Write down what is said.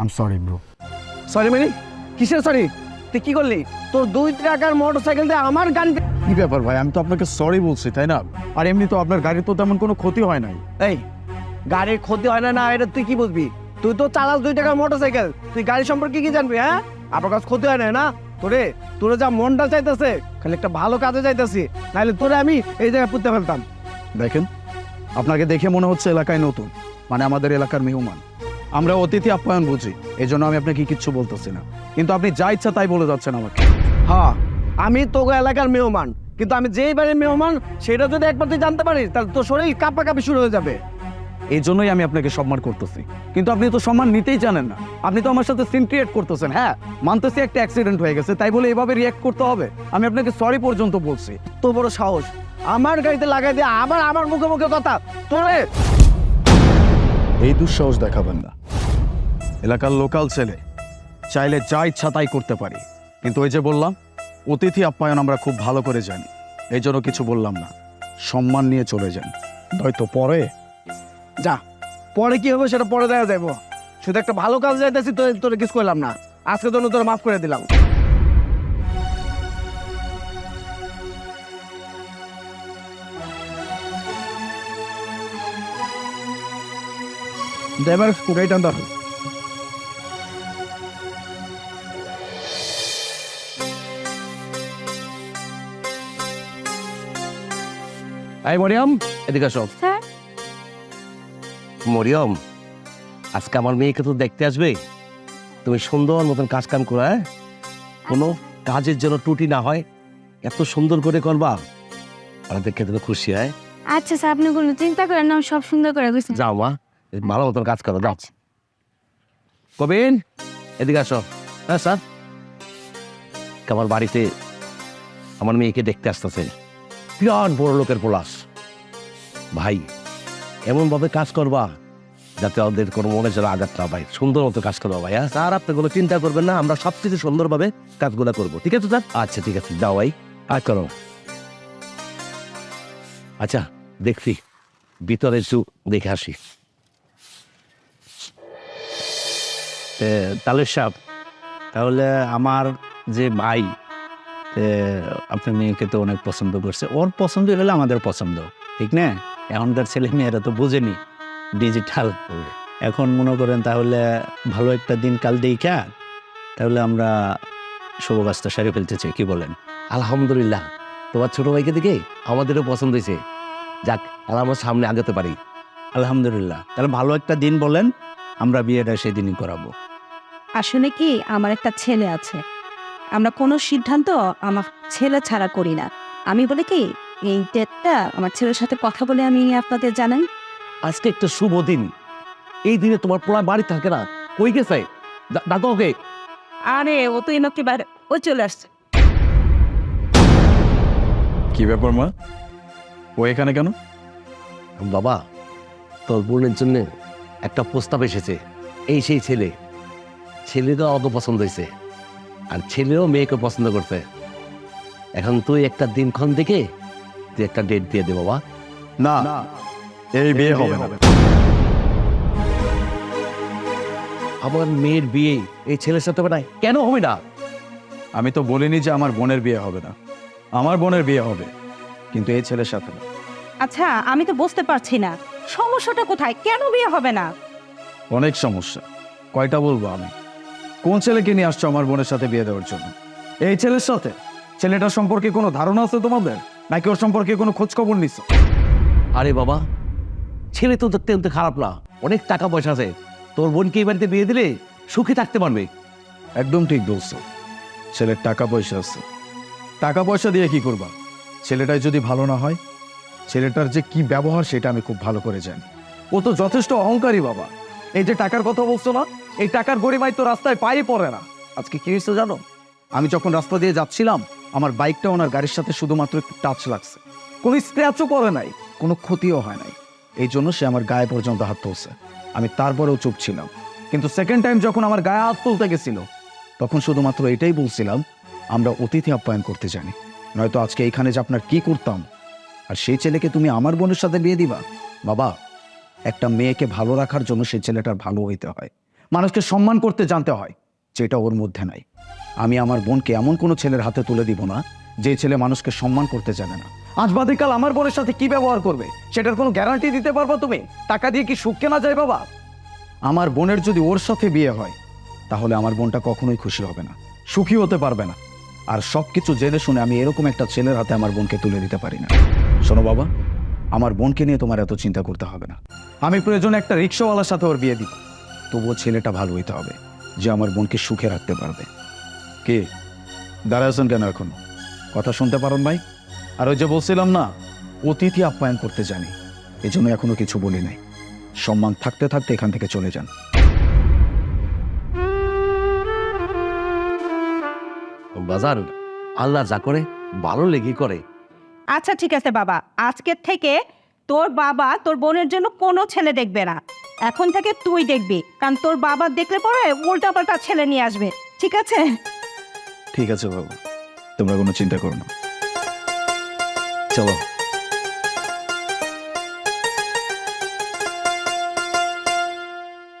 আম sorry bro sorry মানে? কিসের sorry তুই কি করলি? তোর দুই টাকার মোটর সাইকেল দিয়ে আমার গান কি ব্যাপার ভাই? আমি তো আপনাকে সরি বলছি তাই না? আর এমনি তো আপনার গাড়ির তো তেমন কোনো ক্ষতি হয় নাই। এই গাড়ির ক্ষতি হয় না না এটা তুই কি বুঝবি? তুই তো চালাস দুই টাকার মোটর সাইকেল তুই গাড়ি সম্পর্কে কি জানবি হ্যাঁ? কাছে ক্ষতি হয় না না? তোরে তোরে যা মনটা চাইতেছে খালি একটা ভালো কাজে চাইতেছি নাহলে তোরে আমি এই জায়গায় পুঁতে ফেলতাম। দেখেন আপনাকে দেখে মনে হচ্ছে এলাকায় নতুন মানে আমাদের এলাকার মেহমান। আমরা অতিথি আপ্যায়ন বুঝি এই জন্য আমি আপনাকে কিচ্ছু বলতেছি না। কিন্তু আপনি যা ইচ্ছা তাই বলে যাচ্ছেন আমাকে। হ্যাঁ আমি তোকে এলাকার মেহমান কিন্তু আমি যেই বাড়ির মেহমান সেটা যদি একবার তুই জানতে পারিস তাহলে তোর শরীর কাঁপা কাঁপি শুরু হয়ে যাবে। এই জন্যই আমি আপনাকে সম্মান করতেছি। কিন্তু আপনি তো সম্মান নিতেই জানেন না। আপনি তো আমার সাথে সিন ক্রিয়েট করতেছেন হ্যাঁ? মানতেছি একটা অ্যাক্সিডেন্ট হয়ে গেছে তাই বলে এভাবে রিয়াক্ট করতে হবে। আমি আপনাকে সরি পর্যন্ত বলছি। তো বড় সাহস। আমার গাড়িতে লাগাই দিয়ে আবার আমার মুখে মুখে কথা। তোরে! এই দুঃসাহস দেখাবেন না। এলাকার লোকাল ছেলে। চাইলে যা ইচ্ছা তাই করতে পারি। কিন্তু ওই যে বললাম অতিথি আপ্যায়ন আমরা খুব ভালো করে জানি। এই জন্য কিছু বললাম না। সম্মান নিয়ে চলে যান। হয়তো পরে? যা পরে কি হবে সেটা পরে দেখা যাব শুধু একটা ভালো কাজ যাইতেছি তোর তোর কিছু করলাম না। আজকে জন্য তোর মাফ করে দিলাম। ড্রাইভার গাড়িটা আনতে এই মরিয়ম এদিকে আসো। স্যার? মরিয়ম আজকে আমার মেয়েকে তো দেখতে আসবে। তুমি সুন্দর মতন কাজ কাম করো হ্যাঁ? কোনো কাজের জন্য ত্রুটি না হয় এত সুন্দর করে করবা। ওরা দেখে তুমি খুশি হয়? আচ্ছা স্যার আপনি কোনো চিন্তা করেন না আমি সব সুন্দর করে বুঝছি যাও মা ভালো মতন কাজ করো যাও। কবিন এদিকে আসো। হ্যাঁ স্যার? আমার বাড়িতে আমার মেয়েকে দেখতে আসতেছে। বিরাট বড় লোকের পলাশ। ভাই, এমনভাবে কাজ করবা যাতে ওদের কোনো মনে যেন আঘাত না পায়। সুন্দর মতো কাজ করবা ভাই হ্যাঁ স্যার, আপনি কোনো চিন্তা করবেন না, আমরা সব কিছু সুন্দরভাবে কাজগুলো করব। ঠিক আছে, স্যার? আচ্ছা ঠিক আছে। যাও ভাই। আর করো। আচ্ছা দেখছি। ভিতরে একটু দেখে আসি। তালের সাহেব তাহলে আমার যে ভাই আপনার মেয়েকে তো অনেক পছন্দ করছে। ওর পছন্দ হলে আমাদের পছন্দ। ঠিক না? এখনকার ছেলে মেয়েরা তো বোঝেনি ডিজিটাল এখন মনে করেন তাহলে ভালো একটা দিন কাল দেখা তাহলে আমরা শুভ কাজটা ফেলতে চাই কি বলেন? আলহামদুলিল্লাহ। তোমার ছোট ভাইকে দেখে আমাদেরও পছন্দ হয়েছে। যাক আর আমরা সামনে আগাতে পারি। আলহামদুলিল্লাহ। তাহলে ভালো একটা দিন বলেন আমরা বিয়েটা সেদিনই করাবো। আসলে কি আমার একটা ছেলে আছে। আমরা কোনো সিদ্ধান্ত আমার ছেলে ছাড়া করি না। আমি বলি কি এই ডেটটা আমার ছেলের সাথে কথা বলে আমি আপনাদের জানাই। আজকে একটা শুভ দিন। এই দিনে তোমার পোলা বাড়ি থাকে না? কই গেছে? দা- ডাকো ওকে আরে ও তো এনকে বাইরে ও চলে আসছে। কি ব্যাপার মা? ও এখানে কেন? বাবা তোর বোনের জন্য একটা প্রস্তাব এসেছে। এই সেই ছেলে। ছেলেরও আমাকে পছন্দ হয়েছে। আর ছেলেও মেয়েকে পছন্দ করছে। এখন তুই একটা দিনক্ষণ দেখে তুই একটা ডেট দিয়ে দে বাবা। না এই বিয়ে হবে না। আমার মেয়ের বিয়ে এই ছেলের সাথে হবে না। কেন হবে না? আমি তো বলিনি যে আমার বোনের বিয়ে হবে না। আমার বোনের বিয়ে হবে কিন্তু এই ছেলের সাথে না। আচ্ছা আমি তো বুঝতে পারছি না। সমস্যাটা কোথায়? কেন বিয়ে হবে না? অনেক সমস্যা। কয়টা বলব আমি? কোন ছেলেকে নিয়ে আসছো আমার বোনের সাথে বিয়ে দেওয়ার জন্য? এই ছেলের সাথে? ছেলেটার সম্পর্কে কোনো ধারণা আছে তোমাদের? নাকি ওর সম্পর্কে কোনো খোঁজ খবর নিছো? আরে বাবা ছেলে তো দেখতে দেখতে খারাপ না। অনেক টাকা পয়সা আছে। তোর বোনকে এই বাড়িতে বিয়ে দিলে সুখে থাকতে পারবে। একদম ঠিক বলছো। ছেলের টাকা পয়সা আছে। টাকা পয়সা দিয়ে কি করবা? ছেলেটাই যদি ভালো না হয় ছেলেটার যে কি ব্যবহার সেটা আমি খুব ভালো করে জানি। ও তো যথেষ্ট অহংকারী বাবা। এই যে টাকার কথা বলছো না এই টাকার গরিমাই তো রাস্তায় পায়ে পড়ে না। আজকে কি হয়েছে জানো? আমি যখন রাস্তা দিয়ে যাচ্ছিলাম আমার বাইকটা ওনার গাড়ির সাথে শুধুমাত্র একটু টাচ লাগছে। কোনো স্ক্র্যাচও করে নাই, কোনো ক্ষতিও হয় নাই। এই জন্য সে আমার গায়ে পর্যন্ত হাত তুলছে। আমি তারপরেও চুপ ছিলাম। কিন্তু সেকেন্ড টাইম যখন আমার গায়ে হাত তুলতে গেছিল, তখন শুধুমাত্র এটাই বলছিলাম, আমরা অতিথি আপ্যায়ন করতে জানি। নয়তো আজকে এইখানে যে আপনার কি করতাম? আর সেই ছেলেকে তুমি আমার বোনের সাথে বিয়ে দিবা? বাবা, একটা মেয়েকে ভালো রাখার জন্য সেই ছেলেটার ভালো হইতে হয়। মানুষকে সম্মান করতে জানতে হয়, যেটা ওর মধ্যে নাই। আমি আমার বোনকে এমন কোনো ছেলের হাতে তুলে দিব না, যে ছেলে মানুষকে সম্মান করতে জানে না। আজ বাদিকাল আমার বোনের সাথে কি ব্যবহার করবে? সেটার কোনো গ্যারান্টি দিতে পারব তুমি? টাকা দিয়ে কি সুখ কেনা যায় বাবা? আমার বোনের যদি ওর সাথে বিয়ে হয়, তাহলে আমার বোনটা কখনোই খুশি হবে না, সুখী হতে পারবে না। আর সব কিছু জেনে শুনে আমি এরকম একটা ছেলের হাতে আমার বোনকে তুলে দিতে পারি না। শোনো বাবা, আমার বোনকে নিয়ে তোমার এত চিন্তা করতে হবে না। আমি প্রয়োজনে একটা রিক্সাওয়ালার সাথে ওর বিয়ে দিব। তবুও ছেলেটা ভালো হইতে হবে, যে আমার বোনকে সুখে রাখতে পারবে। কে? দাঁড়ায় আছেন কেন এখন? কথা শুনতে পারেন ভাই? আর ওই যে বলছিলাম না অতিথি আপ্যায়ন করতে জানি। এই জন্য এখনও কিছু বলি নাই। সম্মান থাকতে থাকতে এখান থেকে চলে যান। বাজার আল্লাহ যা করে ভালো লেগে করে। আচ্ছা ঠিক আছে বাবা। আজকের থেকে তোর বাবা তোর বোনের জন্য কোনো ছেলে দেখবে না। এখন থেকে তুই দেখবি কারণ তোর বাবা দেখলে পরে উল্টা পাল্টা ছেলে নিয়ে আসবে। ঠিক আছে? ঠিক আছে বাবু তোমরা কোনো চিন্তা করো না। চলো।